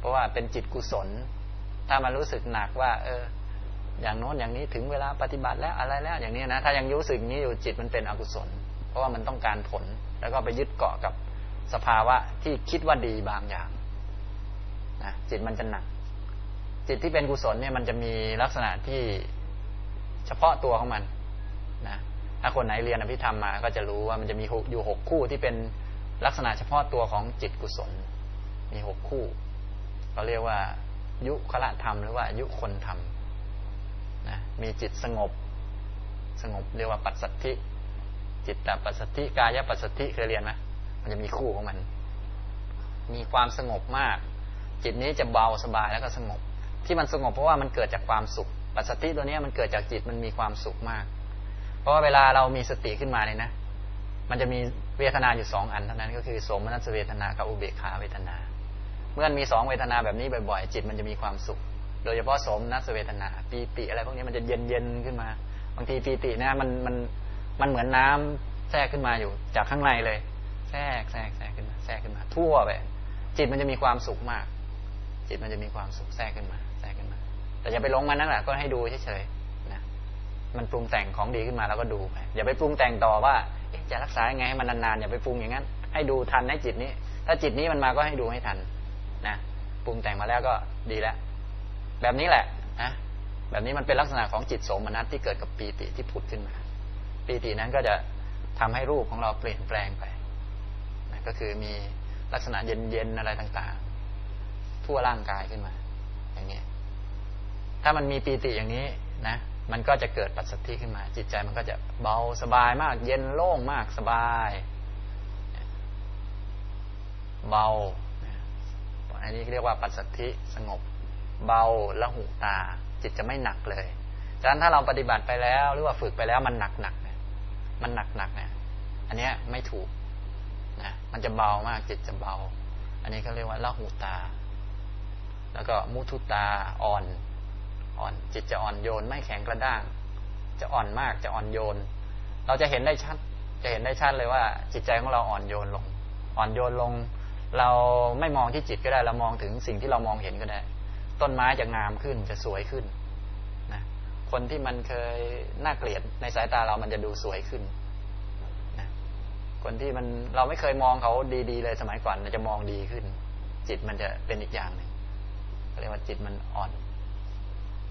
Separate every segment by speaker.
Speaker 1: เพราะว่าเป็นจิตกุศล ถ้ามันรู้สึกหนักว่า เออ อย่างโน้นอย่างนี้ถึงเวลาปฏิบัติแล้วอะไรแล้วอย่างนี้นะ ถ้ายังรู้สึกอย่างนี้อยู่จิตมันเป็นอกุศล เพราะว่ามันต้องการผล แล้วก็ไปยึดเกาะกับสภาวะที่คิดว่าดีบางอย่างนะจิตมันจะหนัก จิตที่เป็นกุศลเนี่ยมันจะมีลักษณะที่เฉพาะตัวของมันนะถ้าคนไหนเรียนอภิธรรมมาก็จะรู้ว่ามันจะมีอยู่หกคู่ที่เป็นลักษณะเฉพาะตัวของจิตกุศล มีหกคู่ เราเรียกว่า ยุคละธรรมหรือว่า ยุคนธรรมนะมีจิตสงบ สงบเรียกว่าปัสสัทธิ จิตตปัสสัทธิกายปัสสัทธิเคยเรียนไหมมันจะมีคู่ของมัน มีความสงบมาก จิตนี้จะเบาสบายแล้วก็สงบ ที่มันสงบเพราะว่ามันเกิดจากความสุข ปัสสัทธิตัวนี้มันเกิดจากจิตมันมีความสุขมาก เพราะว่าเวลาเรามีสติขึ้นมาเนี่ยนะ มันจะมีเวทนาอยู่สองอันเท่านั้นก็คือ สมนัสเวทนากับอุเบกขาเวทนา เมื่อมีสองเวทนาแบบนี้บ่อยๆ จิตมันจะมีความสุข โดยเฉพาะสมนัสเวทนาปีติอะไรพวกนี้มันจะเย็นๆขึ้นมา บางทีปีตินะมันมันมันเหมือนน้ำแทรกขึ้นมาอยู่ จากข้างในเลย แทรกแทรกแทรกขึ้นมาแทรกขึ้นมาทั่วไปจิตมันจะมีความสุขมาก จิตมันจะมีความสุขแทรกขึ้นมา แทรกขึ้นมา แต่อย่าไปลงมันนั่นแหละก็ให้ดูเฉยๆนะมันปรุงแต่งของดีขึ้นมาแล้วก็ดูไปอย่าไปปรุงแต่งต่อว่าจะรักษายังไงให้มันนานๆอย่าไปปรุงอย่างนั้น ให้ดูทันให้จิตนี้ ถ้าจิตนี้มันมาก็ให้ดูให้ทัน นะปรุงแต่งมาแล้วก็ดีแล้ว แบบนี้แหละนะแบบนี้มันเป็นลักษณะของจิตโสมนัสที่เกิดกับปีติที่ผุดขึ้นมา ปีตินั้นก็จะทำให้รูปของเราเปลี่ยนแปลงไปนะก็คือมีลักษณะเย็นๆอะไรต่างๆ ทั่วร่างกายขึ้นมา อย่างนี้ถ้ามันมีปีติอย่างนี้นะ มันก็จะเกิดปัสสัทธิขึ้นมา จิตใจมันก็จะเบาสบายมาก เย็นโล่งมากสบาย เบา อันนี้เรียกว่าปัสสัทธิสงบ เบาละหูตา จิตจะไม่หนักเลยฉะนั้นถ้าเราปฏิบัติไปแล้ว หรือว่าฝึกไปแล้วมันหนักหนักเนี่ยมันหนักหนักเนี่ยอันนี้ไม่ถูกนะมันจะเบามากจิตจะเบา อันนี้เขาเรียกว่าละหูตา แล้วก็มุทุตาอ่อนอ่อนจิตจะอ่อนโยนไม่แข็งกระด้าง จะอ่อนมากจะอ่อนโยน เราจะเห็นได้ชัด จะเห็นได้ชัดเลยว่า จิตใจของเราอ่อนโยนลง อ่อนโยนลง เราไม่มองที่จิตก็ได้ เรามองถึงสิ่งที่เรามองเห็นก็ได้ ต้นไม้จะงามขึ้นจะสวยขึ้นนะคนที่มันเคยน่าเกลียดในสายตาเรามันจะดูสวยขึ้นนะคนที่มันเราไม่เคยมองเขาดีๆเลยสมัยก่อนมันจะมองดีขึ้น จิตมันจะเป็นอีกอย่างหนึ่งเรียกว่าจิตมันอ่อน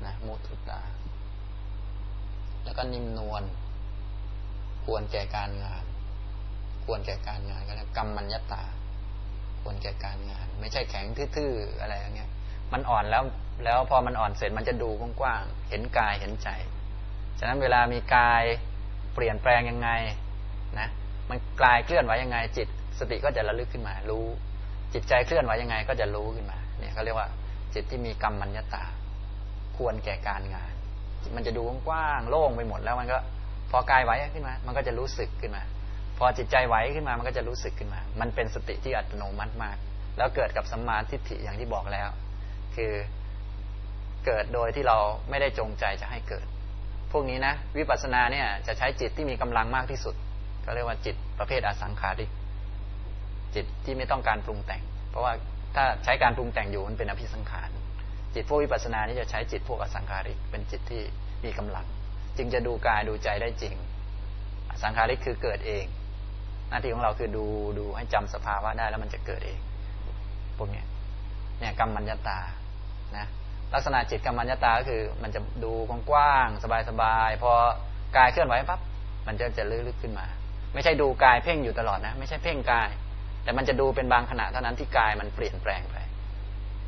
Speaker 1: นะมุทุตา แล้วก็นิ่มนวลควรแก่การงาน ควรแก่การงานก็แล้วกรรมมัญญตา ควรแก่การงาน ไม่ใช่แข็งทื่อๆอะไรอย่างเงี้ย มันอ่อนแล้วแล้วพอมันอ่อนเสร็จมันจะดูกว้างๆเห็นกายเห็นใจ ฉะนั้นเวลามีกายเปลี่ยนแปลงยังไงนะมันกลายเคลื่อนไหวยังไง จิตสติก็จะระลึกขึ้นมา รู้ จิตใจเคลื่อนไหวยังไงก็จะรู้ขึ้นมาเนี่ยเขาเรียกว่า จิตที่มีกรรมมัญญตา ควรแก่การงาน มันจะดูกว้างโล่งไปหมดแล้วมันก็ พอกายไหวขึ้นมา มันก็จะรู้สึกขึ้นมา พอจิตใจไหวขึ้นมามันก็จะรู้สึกขึ้นมา มันเป็นสติที่อัตโนมัติมาก แล้วเกิดกับสัมมาทิฏฐิอย่างที่บอกแล้ว คือเกิดโดยที่เราไม่ได้จงใจจะให้เกิด พวกนี้นะ วิปัสสนาเนี่ยจะใช้จิตที่มีกำลังมากที่สุด ก็เรียกว่าจิตประเภทอสังขาริกจิตที่ไม่ต้องการปรุงแต่ง เพราะว่าถ้าใช้การปรุงแต่งอยู่มันเป็นอภิสังขาร จิตพวกวิปัสสนานี่จะใช้จิตพวกอสังขาริก เป็นจิตที่มีกำลัง จึงจะดูกายดูใจได้จริง อสังขาริกคือเกิดเอง หน้าที่ของเราคือดูดูให้จำสภาวะได้แล้วมันจะเกิดเองพวกนี้เนี่ยกรรมัญญตานะลักษณะจิตกรรมัญญตาก็คือ มันจะดูกว้างๆสบายๆพอกายเคลื่อนไหวปั๊บมันจะจะลึกๆขึ้นมา ไม่ใช่ดูกายเพ่งอยู่ตลอดนะ ไม่ใช่เพ่งกาย แต่มันจะดูเป็นบางขณะเท่านั้นที่กายมันเปลี่ยนแปลงไป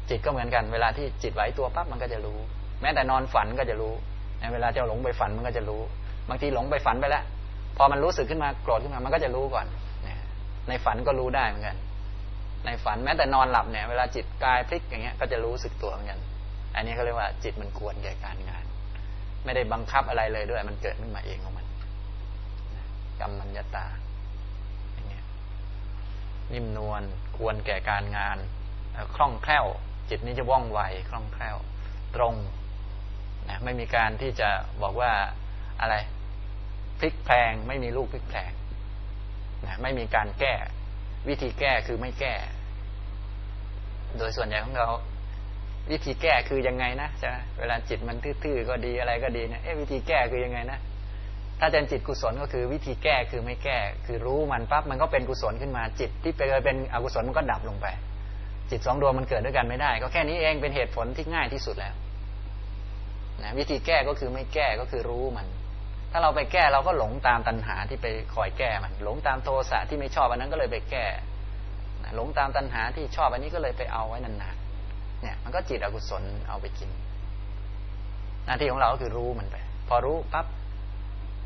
Speaker 1: จิตก็เหมือนกันเวลาที่จิตไหวตัวปั๊บมันก็จะรู้ แม้แต่นอนฝันก็จะรู้ในเวลาจ้าหลงไปฝันมันก็จะรู้ บางทีหลงไปฝันไปแล้ว พอมันรู้สึกขึ้นมาโกรธขึ้นมามันก็จะรู้ก่อนในฝันก็รู้ได้เหมือนกัน ในฝันแม้แต่นอนหลับเนี่ย เวลาจิตกายพลิกอย่างเงี้ย ก็จะรู้สึกตัวเหมือนกัน อันนี้เขาเรียกว่าจิตมันควรแก่การงาน ไม่ได้บังคับอะไรเลยด้วย มันเกิดขึ้นมาเองของมันกรรมมัญญตาอย่างเงี้ยนิ่มนวลควรแก่การงานคล่องแคล่ว จิตนี้จะว่องไวคล่องแคล่ว ตรงนะไม่มีการที่จะบอกว่าอะไร พลิกแพลง ไม่มีลูกพลิกแพลงนะไม่มีการแก้ วิธีแก้คือไม่แก้ โดยส่วนใหญ่ของเรา วิธีแก้คือยังไงนะใช่ไหมเวลาจิตมันทื่อๆก็ดีอะไรก็ดีเนี่ยเอ๊ะวิธีแก้คือยังไงนะถ้าเป็นจิตกุศลก็คือวิธีแก้คือไม่แก้ คือรู้มันปั๊บมันก็เป็นกุศลขึ้นมาจิตที่เคยเป็นอกุศลมันก็ดับลงไป จิตสองดวงมันเกิดด้วยกันไม่ได้ ก็แค่นี้เองเป็นเหตุผลที่ง่ายที่สุดแล้วนะวิธีแก้ก็คือไม่แก้ก็คือรู้มัน ถ้าเราไปแก้เราก็หลงตามตัณหาที่ไปคอยแก้มัน หลงตามโทสะที่ไม่ชอบอันนั้นก็เลยไปแก้หลงตามตัณหาที่ชอบอันนี้ก็เลยไปเอาไว้นานๆเนี่ย มันก็จิตอกุศลเอาไปกิน หน้าที่ของเราก็คือรู้มันไป พอรู้ปั๊บ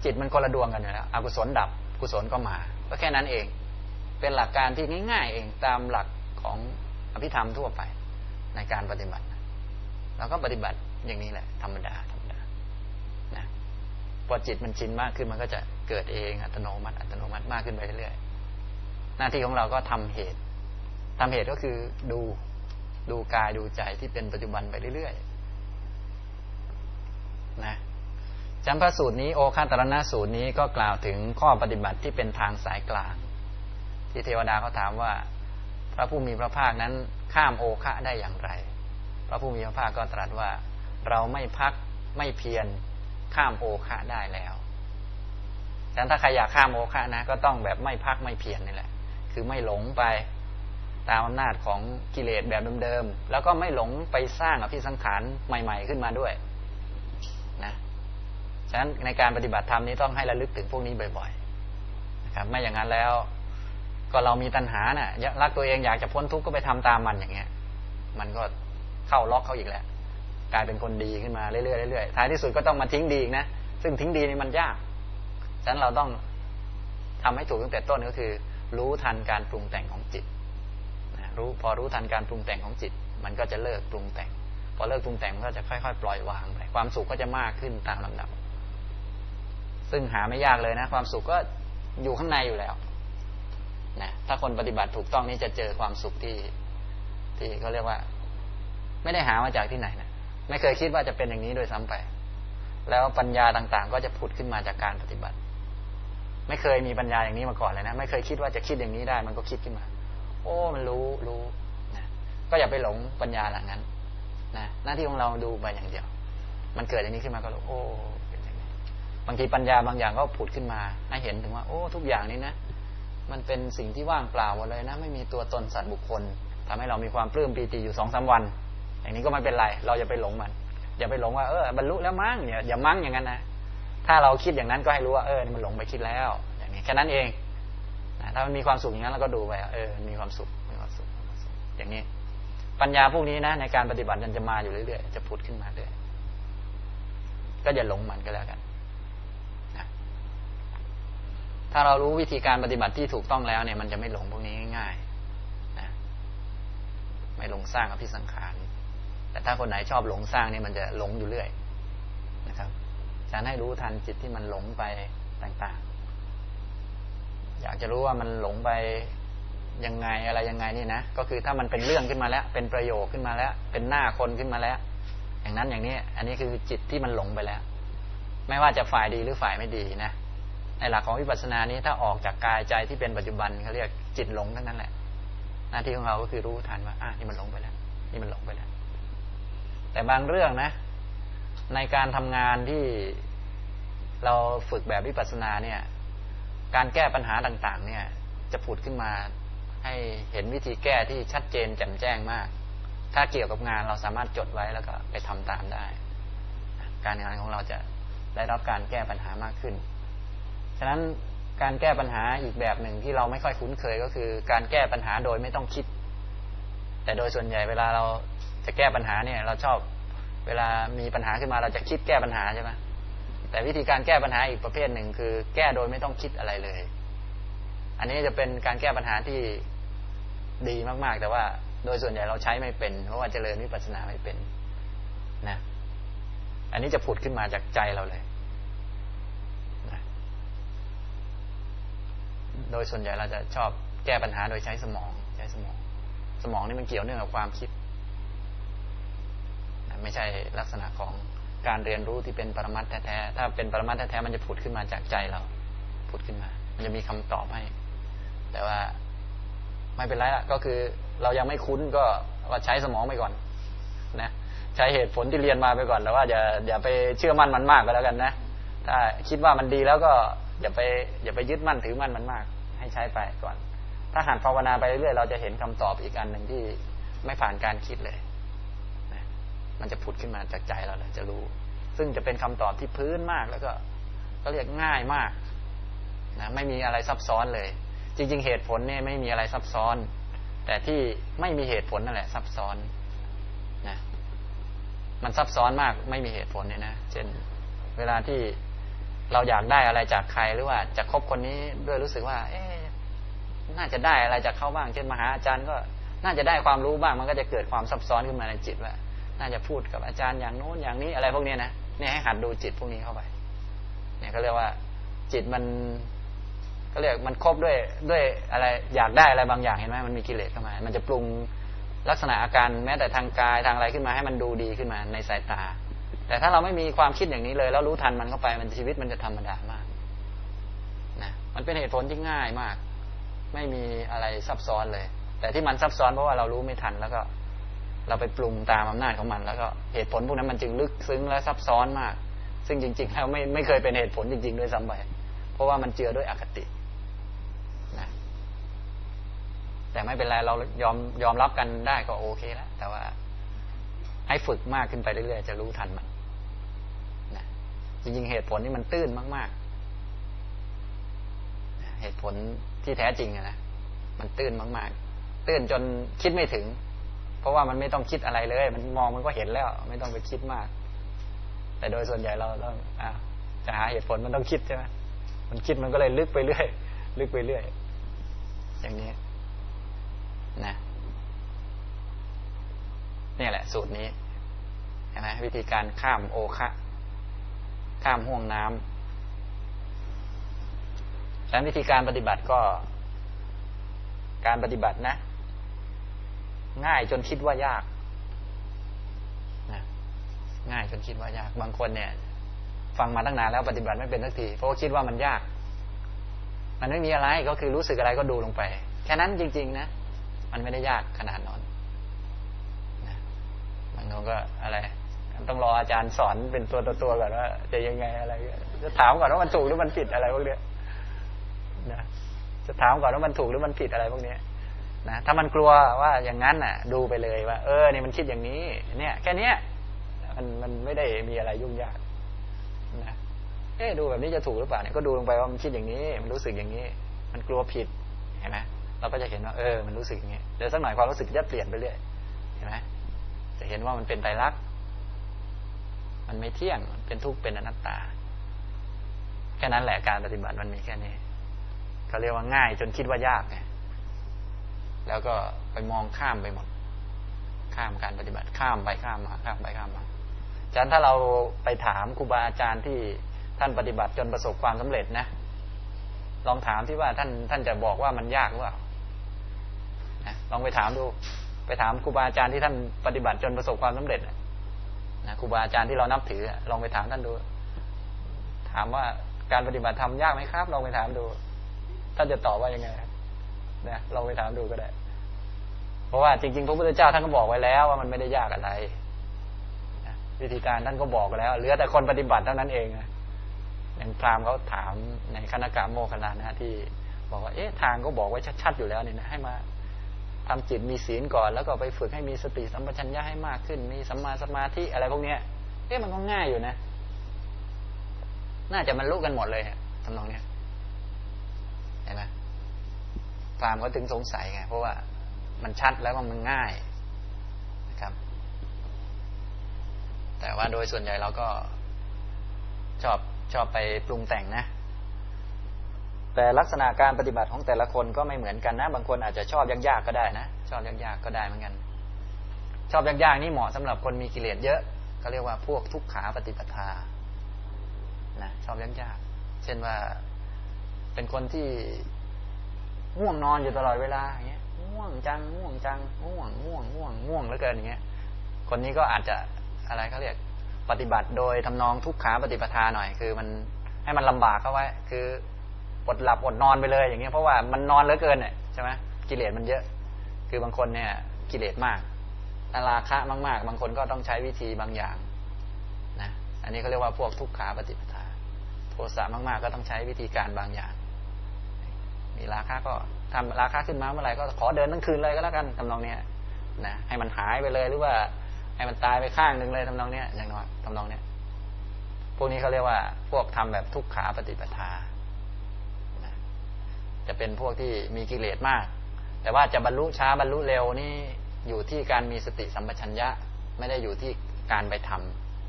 Speaker 1: จิตมันคนละดวงกันอยู่แล้วอกุศลดับกุศลก็มาก็แค่นั้นเอง เป็นหลักการที่ง่าย ๆ เองตามหลักของอภิธรรมทั่วไปในการปฏิบัติ เราก็ปฏิบัติอย่างนี้แหละ ธรรมดา พอจิตมันชินมากขึ้นมันก็จะเกิดเองอัตโนมัติอัตโนมัติมากขึ้นไปเรื่อยๆหน้าที่ของเราก็ทำเหตุทำเหตุก็คือดูดูกายดูใจที่เป็นปัจจุบันไปเรื่อยๆนะจำพระสูตรนี้โอคาตรณสูตรนี้ก็กล่าวถึงข้อปฏิบัติที่เป็นทางสายกลาง ที่เทวดาเขาถามว่า พระผู้มีพระภาคนั้นข้ามโอคะได้อย่างไร พระผู้มีพระภาคก็ตรัสว่า เราไม่พักไม่เพียร ข้ามโอคะได้แล้วฉะนั้นถ้าใครอยากข้ามโอคะนะ ก็ต้องแบบไม่พักไม่เพียรนี่แหละ คือไม่หลงไปตามอำนาจของกิเลสแบบเดิมๆ แล้วก็ไม่หลงไปสร้างอภิสังขารใหม่ ๆ ขึ้นมาด้วยนะ ฉะนั้นในการปฏิบัติธรรมนี้ต้องให้ระลึกถึงพวกนี้บ่อยๆ นะครับ ไม่อย่างนั้นแล้ว ก็เรามีตัณหานะ่ะรักตัวเองอยากจะพ้นทุกข์ก็ไปทำตามมันอย่างเงี้ย มันก็เข้าล็อกเขาอีกแล้ว กลายเป็นคนดีขึ้นมาเรื่อยๆเรื่อยๆท้ายที่สุดก็ต้องมาทิ้งดีอีกนะ ซึ่งทิ้งดีนี่มันยากฉะนั้นเราต้องทำให้ถูกตั้งแต่ต้นก็คือ รู้ทันการปรุงแต่งของจิตรู้พอรู้ทันการปรุงแต่งของจิต มันก็จะเลิกปรุงแต่ง พอเลิกปรุงแต่งมันก็จะค่อยๆ ปล่อยวางไปความสุขก็จะมากขึ้นตามลำดับ ซึ่งหาไม่ยากเลยนะ ความสุขก็อยู่ข้างในอยู่แล้วนะถ้าคนปฏิบัติถูกต้องนี่จะเจอความสุขที่ ที่เขาเรียกว่า ไม่ได้หามาจากที่ไหนนะ ไม่เคยคิดว่าจะเป็นอย่างนี้โดยซ้ำไป แล้วปัญญาต่างๆ ก็จะผุดขึ้นมาจากการปฏิบัติ ไม่เคยมีปัญญาอย่างนี้มาก่อนเลยนะ ไม่เคยคิดว่าจะคิดอย่างนี้ได้ มันก็คิดขึ้นมา โอ้ มันรู้รู้นะก็อย่าไปหลงปัญญาหลังนั้นนะหน้าที่ของเราดูไปอย่างเดียว มันเกิดอย่างนี้ขึ้นมาก็รู้โอ้เป็นอย่างนี้บางทีปัญญาบางอย่างก็ผุดขึ้นมาให้เห็นถึงว่า โอ้ ทุกอย่างนี้นะ มันเป็นสิ่งที่ว่างเปล่าหมดเลยนะ ไม่มีตัวตนสัตว์บุคคลทำให้เรามีความปลื้มปีติอยู่สองสาวัน อย่างนี้ก็ไม่เป็นไร เราอย่าไปหลงมัน อย่าไปหลงว่าเออบรรลุแล้วมั้งอย่าอย่ามั้งอย่างนั้นนะถ้าเราคิดอย่างนั้นก็ให้รู้ว่าเออมันหลงไปคิดแล้ว อย่างนี้แค่นั้นเองถ้ามันมีความสุขอย่างนั้นเราก็ดูไปเออมีความสุขมีความสุขอย่างนี้ ปัญญาพวกนี้นะ ในการปฏิบัติมันจะมาอยู่เรื่อยๆจะพุดขึ้นมาเรื่อยก็อย่าหลงมันก็แล้วกันนะถ้าเรารู้วิธีการปฏิบัติที่ถูกต้องแล้วเนี่ยมันจะไม่หลงพวกนี้ง่ายๆนะไม่หลงสร้างอภิสังขาร แต่ถ้าคนไหนชอบหลงสร้างนี่มันจะหลงอยู่เรื่อยนะครับฉันให้รู้ทันจิตที่มันหลงไปต่างๆ อยากจะรู้ว่ามันหลงไปยังไงอะไรยังไงนี่นะ ก็คือถ้ามันเป็นเรื่องขึ้นมาแล้ว เป็นประโยคขึ้นมาแล้ว เป็นหน้าคนขึ้นมาแล้ว อย่างนั้นอย่างนี้ อันนี้คือจิตที่มันหลงไปแล้ว ไม่ว่าจะฝ่ายดีหรือฝ่ายไม่ดีนะ ในหลักของวิปัสสนานี้ถ้าออกจากกายใจที่เป็นปัจจุบันเขาเรียกจิตหลงทั้งนั้นแหละ หน้าที่ของเราก็คือรู้ทันว่าอะนี่มันหลงไปแล้ว นี่มันหลงไปแล้ว แต่บางเรื่องนะ ในการทำงานที่เราฝึกแบบวิปัสสนาเนี่ย การแก้ปัญหาต่าง ๆ เนี่ย จะผุดขึ้นมาให้เห็นวิธีแก้ที่ชัดเจนแจ่มแจ้งมาก ถ้าเกี่ยวกับงานเราสามารถจดไว้แล้วก็ไปทำตามได้ การงานของเราจะได้รับการแก้ปัญหามากขึ้น ฉะนั้นการแก้ปัญหาอีกแบบหนึ่งที่เราไม่ค่อยคุ้นเคยก็คือ การแก้ปัญหาโดยไม่ต้องคิด แต่โดยส่วนใหญ่เวลาเรา จะแก้ปัญหาเนี่ย เราชอบเวลามีปัญหาขึ้นมาเราจะคิดแก้ปัญหาใช่ไหมแต่วิธีการแก้ปัญหาอีกประเภทหนึ่งคือ แก้โดยไม่ต้องคิดอะไรเลย อันนี้จะเป็นการแก้ปัญหาที่ดีมากๆ แต่ว่าโดยส่วนใหญ่เราใช้ไม่เป็น เพราะว่าเจริญวิปัสสนาไม่เป็นนะ อันนี้จะผุดขึ้นมาจากใจเราเลยนะโดยส่วนใหญ่เราจะชอบแก้ปัญหาโดยใช้สมอง ใช้สมอง สมองนี่มันเกี่ยวเนื่องกับความคิด ไม่ใช่ลักษณะของการเรียนรู้ที่เป็นปรมัตแท้ๆถ้าเป็นปรมัตแท้ๆมันจะผุดขึ้นมาจากใจเราผุดขึ้นมา มันจะมีคำตอบให้ แต่ว่าไม่เป็นไรละก็คือเรายังไม่คุ้นก็ก็ใช้สมองไปก่อน นะใช้เหตุผลที่เรียนมาไปก่อนแล้วว่าอย่าอย่าไปเชื่อมั่นมันมากก็แล้วกันนะถ้าคิดว่ามันดีแล้วก็อย่าไปอย่าไปยึดมั่นถือมั่นมันมาก ให้ใช้ไปก่อน ถ้าหันภาวนาไปเรื่อยเราจะเห็นคำตอบอีกอันหนึ่งที่ไม่ผ่านการคิดเลย มันจะผุดขึ้นมาจากใจเราเลยจะรู้ ซึ่งจะเป็นคำตอบที่พื้นมากแล้วก็ก็เรียกง่ายมากนะไม่มีอะไรซับซ้อนเลย จริง ๆ เหตุผลเนี่ยไม่มีอะไรซับซ้อน แต่ที่ไม่มีเหตุผลนั่นแหละ ซับซ้อนนะมันซับซ้อนมากไม่มีเหตุผลเนี่ยนะเช่น เวลาที่เราอยากได้อะไรจากใครหรือว่าจะคบคนนี้ด้วยรู้สึกว่า เอ๊น่าจะได้อะไรจากเขาบ้าง เช่นมหาอาจารย์ก็น่าจะได้ความรู้บ้าง มันก็จะเกิดความซับซ้อนขึ้นมาในจิตว่า น่าจะพูดกับอาจารย์อย่างโน้นอย่างนี้อะไรพวกนี้นะเนี่ยให้หัดดูจิตพวกนี้เข้าไป เนี่ยเขาเรียกว่าจิตมันก็เรียกมันครบด้วยด้วยอะไรอยากได้อะไรบางอย่างเห็นไหมมันมีกิเลสเข้ามา มันจะปรุงลักษณะอาการแม้แต่ทางกายทางอะไรขึ้นมาให้มันดูดีขึ้นมาในสายตา แต่ถ้าเราไม่มีความคิดอย่างนี้เลย แล้วรู้ทันมันเข้าไปมันชีวิตมันจะธรรมดามากนะมันเป็นเหตุผลที่ง่ายมาก ไม่มีอะไรซับซ้อนเลย แต่ที่มันซับซ้อนเพราะว่าเรารู้ไม่ทันแล้วก็ เราไปปรุงตามอำนาจของมัน แล้วก็เหตุผลพวกนั้นมันจึงลึกซึ้งและซับซ้อนมาก ซึ่งจริง ๆ แล้วไม่ไม่เคยเป็นเหตุผลจริง ๆ ด้วยซ้ำไปเพราะว่ามันเจือด้วยอคตินะแต่ไม่เป็นไรเรายอมยอมรับกันได้ก็โอเคแล้วแต่ว่าให้ฝึกมากขึ้นไปเรื่อยๆจะรู้ทันมันนะจริงๆเหตุผลนี่มันตื้นมากๆ เหตุผลที่แท้จริงนะมันตื้นมาก ๆ ตื้นจนคิดไม่ถึง ราะว่ามันไม่ต้องคิดอะไรเลย มันมองมันก็เห็นแล้ว ไม่ต้องไปคิดมาก แต่โดยส่วนใหญ่เราต้องอจะหาเหตุผลมันต้องคิดใช่ไหมมันคิดมันก็เลยลึกไปเรื่อย ลึกไปเรื่อย อย่างนี้นะนี่แหละ สูตรนี้นไหมวิธีการข้ามโอคะ ข้ามห่วงน้ำดังนั้นวิธีการปฏิบัติก็ การปฏิบัตินะ ง่ายจนคิดว่ายากนะง่ายจนคิดว่ายาก บางคนเนี่ย ฟังมาตั้งนานแล้วปฏิบัติไม่เป็นสักทีเพราะว่าคิดว่ามันยาก มันไม่มีอะไรก็คือรู้สึกอะไรก็ดูลงไป แค่นั้นจริง ๆ นะมันไม่ได้ยากขนาดนั้นนะบางคนก็อะไรต้องรออาจารย์สอนเป็นตัวตัวก่อนว่าจะยังไงอะไรจะถามก่อนว่ามันถูกหรือมันผิดอะไรพวกเนี้ยนะจะถามก่อนว่ามันถูกหรือมันผิดอะไรพวกเนี้ย นะถ้ามันกลัวว่าอย่างนั้นน่ะ ดูไปเลยว่า เออนี่มันคิดอย่างนี้ เนี่ย แค่เนี้ยมันมันไม่ได้มีอะไรยุ่งยากนะเอ๊ดูแบบนี้จะถูกหรือเปล่าเนี่ยก็ดูลงไปว่ามันคิดอย่างนี้ มันรู้สึกอย่างนี้ มันกลัวผิดเห็นไหมเราก็จะเห็นว่าเออ มันรู้สึกอย่างนี้เดี๋ยวสักหน่อยความรู้สึกจะเปลี่ยนไปเรื่อยเห็นไหมจะเห็นว่ามันเป็นไตรลักษณ์มันไม่เที่ยงมันเป็นทุกข์เป็นอนัตตาแค่นั้นแหละการปฏิบัติมันมีแค่นี้เขาเรียกว่าง่ายจนคิดว่ายากไง แล้วก็ไปมองข้ามไปหมด ข้ามการปฏิบัติข้ามไปข้ามมา ข้ามไปข้ามมาฉะนั้นถ้าเราไปถามครูบาอาจารย์ที่ท่านปฏิบัติจนประสบความสำเร็จนะ ลองถามที่ว่าท่านท่านจะบอกว่ามันยากหรือเปล่านะลองไปถามดู ไปถามครูบาอาจารย์ที่ท่านปฏิบัติจนประสบความสำเร็จนะครูบาอาจารย์ที่เรานับถือ ลองไปถามท่านดู ถามว่าการปฏิบัติทำยากไหมครับ ลองไปถามดูท่านจะตอบว่ายังไง นะลองไปถามดูก็ได้ เพราะว่าจริงๆพระพุทธเจ้าท่านก็บอกไว้แล้วว่ามันไม่ได้ยากอะไรวิธีการท่านก็บอกแล้วเหลือแต่คนปฏิบัติเท่านั้นเองนะอย่างพราหมณ์เขาถามในคณะกรรมโมคณะนะที่ บอกว่าเอ๊ะทางก็บอกไว้ชัดๆอยู่แล้วเนี่นะให้มาทำจิตมีศีลก่อน แล้วก็ไปฝึกให้มีสติสัมปชัญญะให้มากขึ้น มีสัมมาสมาธิอะไรพวกเนี้ยเอ๊ะมันก็ง่ายอยู่นะ น่าจะมันรู้กันหมดเลยทำนองเนี้ยเห็นไหม พราหมณ์เขาถึงสงสัยไงเพราะว่ามันชัดแล้วว่ามันง่ายนะครับ แต่ว่าโดยส่วนใหญ่เราก็ชอบชอบไปปรุงแต่งนะ แต่ลักษณะการปฏิบัติของแต่ละคนก็ไม่เหมือนกันนะ บางคนอาจจะชอบยากๆก็ได้นะ ชอบยากๆก็ได้เหมือนกัน ชอบยากๆนี่เหมาะสำหรับคนมีกิเลสเยอะเขาเรียกว่าพวกทุกขาปฏิปทานะชอบยากๆเช่นว่าเป็นคนที่ ง่วงนอนอยู่ตลอดเวลาอย่างเงี้ยง่วงจังง่วงจังง่วงง่วงง่วงง่วงเหลือเกินอย่างเงี้ย คนนี้ก็อาจจะอะไรเขาเรียกปฏิบัติโดยทำนองทุกขาปฏิปทาหน่อย คือมันให้มันลำบากเข้าไว้ คืออดหลับอดนอนไปเลยอย่างเงี้ยเพราะว่ามันนอนเหลือเกินเนี่ยใช่ไหมกิเลสมันเยอะ คือบางคนเนี่ย กิเลสมากอราคะมาก ๆ บางคนก็ต้องใช้วิธีบางอย่างนะอันนี้เขาเรียกว่าพวกทุกขาปฏิปทาโทสะมาก ๆ ก็ต้องใช้วิธีการบางอย่าง มีราคะก็ทำราคะขึ้นมาเมื่อไหร่ก็ขอเดินทั้งคืนเลยก็แล้วกันทำนองเนี้ยนะให้มันหายไปเลยหรือว่า ให้มันตายไปข้างหนึ่งเลยทำนองเนี้ยอย่างน้อยทำนองเนี้ยพวกนี้เขาเรียกว่า พวกทำแบบทุกขาปฏิปทานะจะเป็นพวกที่มีกิเลสมาก แต่ว่าจะบรรลุช้าบรรลุเร็วนี่อยู่ที่การมีสติสัมปชัญญะ ไม่ได้อยู่ที่การไปท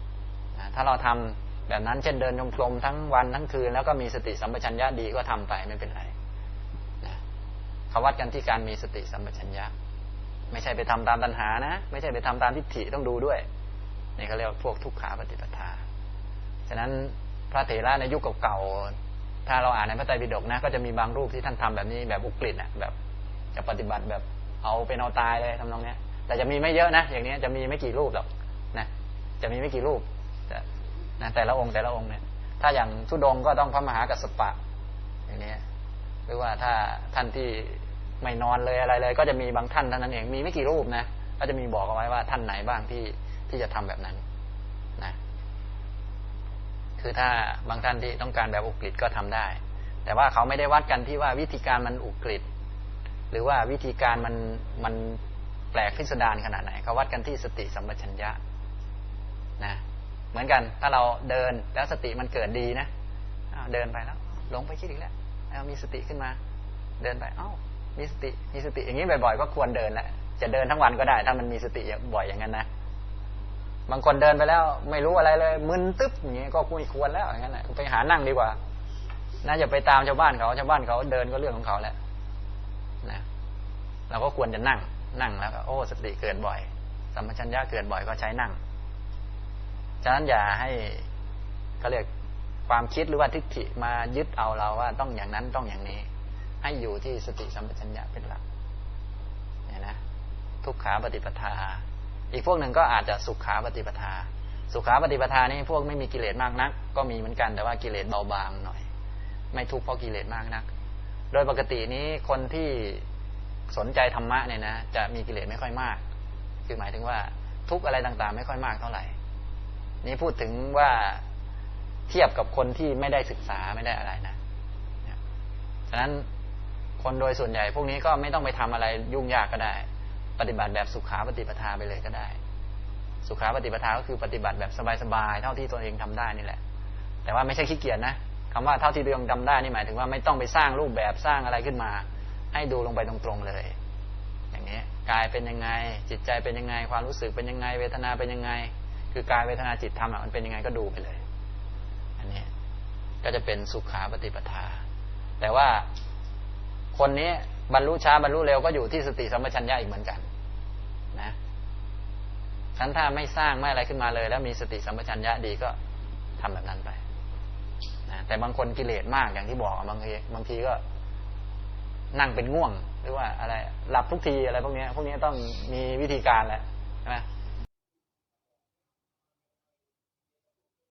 Speaker 1: ำนะถ้าเราทำแบบนั้นเช่นเดินยงกลมทั้งวันทั้งคืน แล้วก็มีสติสัมปชัญญะดีก็ทำไปไม่เป็นไร เขาวัดกันที่การมีสติสัมปชัญญะ ไม่ใช่ไปทำตามตัณหานะ ไม่ใช่ไปทำตามทิฏฐิต้องดูด้วยนี่เขาเรียกว่าพวกทุกขาปฏิปทา ฉะนั้นพระเถระในยุคเก่าๆถ้าเราอ่านในพระไตรปิฎกนะ ก็จะมีบางรูปที่ท่านทำแบบนี้แบบอุกฤษอะแบบ จะปฏิบัติแบบเอาเป็นเอาตายเลยทำนองเนี้ย แต่จะมีไม่เยอะนะ อย่างนี้จะมีไม่กี่รูปหรอกนะจะมีไม่กี่รูปแต่นะแต่ละองค์แต่ละองค์เนี่ย ถ้าอย่างทุดงก็ต้องพระมหากัสสปะอย่างนี้หรือว่าถ้าท่านที่ ไม่นอนเลยอะไรเลย ก็จะมีบางท่านเท่านั้นเองมีไม่กี่รูปนะก็จะมีบอกเอาไว้ว่าท่านไหนบ้างที่ที่จะทำแบบนั้นนะคือถ้าบางท่านที่ต้องการแบบอุกฤษก็ทำได้ แต่ว่าเขาไม่ได้วัดกันที่ว่าวิธีการมันอุกฤษหรือว่าวิธีการมันมันแปลกพิสดารขนาดไหนเขาวัดกันที่สติสัมปชัญญะนะเหมือนกันถ้าเราเดินแล้วสติมันเกิดดีนะเดินไปแล้วหลงไปคิดอีกแล้วแล้วมีสติขึ้นมา เดินไปเอ้า มีสติมีสติอย่างนี้บ่อยๆ ก็ควรเดินแหละจะเดินทั้งวันก็ได้ ถ้ามันมีสติบ่อยอย่างนั้นนะบางคนเดินไปแล้ว ไม่รู้อะไรเลยมึนตึ๊บอย่างนี้ก็ไม่ควรแล้วอย่างนั้นแหละไปหานั่งดีกว่าน่าจะไปตามชาวบ้านเขาชาวบ้านเขาเดินก็เรื่องของเขาแหละนะเราก็ควรจะนั่ง นั่งแล้วก็โอ้สติเกิดบ่อยสัมปชัญญะเกิดบ่อยก็ใช้นั่งฉะนั้นอย่าให้เขาเรียกความคิดหรือว่าทิฏฐิมายึดเอาเราว่าต้องอย่างนั้นต้องอย่างนี้ ให้อยู่ที่สติสัมปชัญญะเป็นหลักเนี่ยนะทุกขาปฏิปทา อีกพวกหนึ่งก็อาจจะสุขาปฏิปทา สุขาปฏิปทานี่พวกไม่มีกิเลสมากนัก ก็มีเหมือนกันแต่ว่ากิเลสเบาบางหน่อย ไม่ทุกข์เพราะกิเลสมากนัก โดยปกตินี้คนที่สนใจธรรมะเนี่ยนะจะมีกิเลสไม่ค่อยมาก คือหมายถึงว่าทุกอะไรต่างๆ ไม่ค่อยมากเท่าไหร่ นี่พูดถึงว่าเทียบกับคนที่ไม่ได้ศึกษาไม่ได้อะไรนะฉะนั้น คนโดยส่วนใหญ่ พวกนี้ก็ไม่ต้องไปทำอะไรยุ่งยากก็ได้ ปฏิบัติแบบสุขาปฏิปทาไปเลยก็ได้ สุขาปฏิปทาก็คือปฏิบัติแบบสบายๆเท่าที่ตัวเองทำได้นี่แหละ แต่ว่าไม่ใช่ขี้เกียจนะคำว่าเท่าที่ตัวเองทำได้นี่หมายถึงว่าไม่ต้องไปสร้างรูปแบบสร้างอะไรขึ้นมา ให้ดูลงไปตรงๆเลย อย่างนี้กายเป็นยังไง จิตใจเป็นยังไง ความรู้สึกเป็นยังไง เวทนาเป็นยังไง คือกายเวทนาจิตธรรมมันเป็นยังไงก็ดูไปเลย อันนี้ก็จะเป็นสุขาปฏิปทา แต่ว่า คนนี้บรรลุช้าบรรลุเร็วก็อยู่ที่สติสัมปชัญญะอีกเหมือนกัน นะฉันถ้าไม่สร้างไม่อะไรขึ้นมาเลย แล้วมีสติสัมปชัญญะดีก็ทำแบบนั้นไปนะแต่บางคนกิเลสมากอย่างที่บอกบางทีบางทีก็นั่งเป็นง่วง หรือว่าอะไร หลับทุกทีอะไรพวกนี้พวกนี้ต้องมีวิธีการแหละใช่ไหม